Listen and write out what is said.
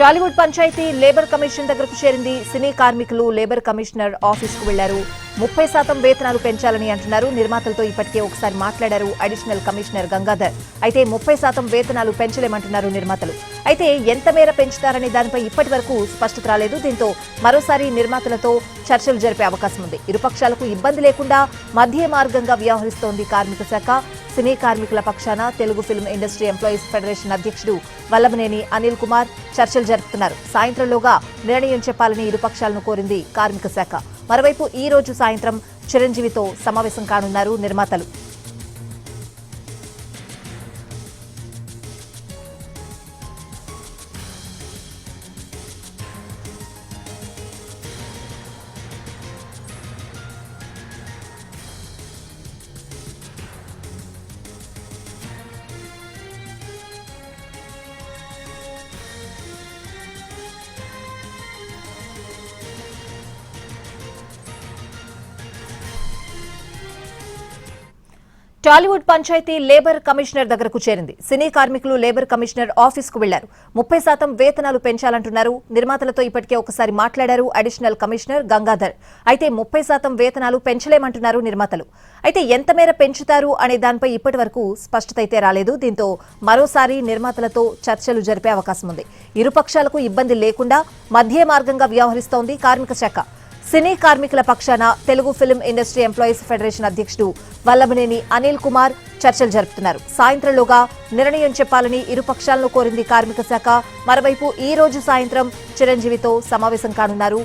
Tollywood panchayat labour commission దగ్గరకు చేరింది. సినీ కార్మికులు లేబర్ కమిషనర్ ఆఫీస్కు వెళ్ళారు. ముప్పై శాతం వేతనాలు పెంచాలని అంటున్నారు. నిర్మాతలతో ఇప్పటికే ఒకసారి మాట్లాడారు అడిషనల్ కమిషనర్ గంగాధర్. అయితే ముప్పై శాతం వేతనాలు పెంచలేమంటున్నారు నిర్మాతలు. అయితే ఎంత మేర పెంచుతారనే దానిపై ఇప్పటి వరకు స్పష్టత రాలేదు. దీంతో మరోసారి నిర్మాతలతో చర్చలు జరిపే అవకాశం ఉంది. ఇరుపక్షాలకు ఇబ్బంది లేకుండా మధ్య మార్గంగా వ్యవహరిస్తోంది కార్మిక శాఖ. సినీ కార్మికుల పక్షాన Telugu film industry employees federation అధ్యక్షుడు వల్లభనేని అనిల్ కుమార్ చర్చలు జరుపుతున్నారు. సాయంత్రంలోగా నిర్ణయం చెప్పాలని ఇరుపక్షాలను కోరింది కార్మిక శాఖ. మరోవైపు ఈ రోజు సాయంత్రం చిరంజీవితో సమావేశం కానున్నారు నిర్మాతలు. టాలీవుడ్ పంచాయతీ లేబర్ కమిషనర్ దగ్గరకు చేరింది. సినీ కార్మికులు లేబర్ కమిషనర్ ఆఫీస్కు వెళ్ళారు. ముప్పై శాతం వేతనాలు పెంచాలంటున్నారు. నిర్మాతలతో ఇప్పటికే ఒకసారి మాట్లాడారు అడిషనల్ కమిషనర్ గంగాధర్. అయితే ముప్పై శాతం వేతనాలు పెంచలేమంటున్నారు నిర్మాతలు. అయితే ఎంత మేర పెంచుతారు అనే దానిపై ఇప్పటి వరకు స్పష్టత అయితే రాలేదు. దీంతో మరోసారి నిర్మాతలతో చర్చలు జరిపే అవకాశం ఉంది ఇరుపక్షాలకు ఇబ్బంది లేకుండా మధ్య మార్గంగా వ్యవహరిస్తోంది కార్మిక శాఖ. సినీ కార్మికుల పక్షాన Telugu film industry employees federation అధ్యక్షుడు వల్లభనేని అనిల్ కుమార్ చర్చలు జరుపుతున్నారు. సాయంత్రంలోగా నిర్ణయం చెప్పాలని ఇరు పక్షాలను కోరింది కార్మిక శాఖ. మరోవైపు ఈ రోజు సాయంత్రం చిరంజీవితో సమావేశం కానున్నారు.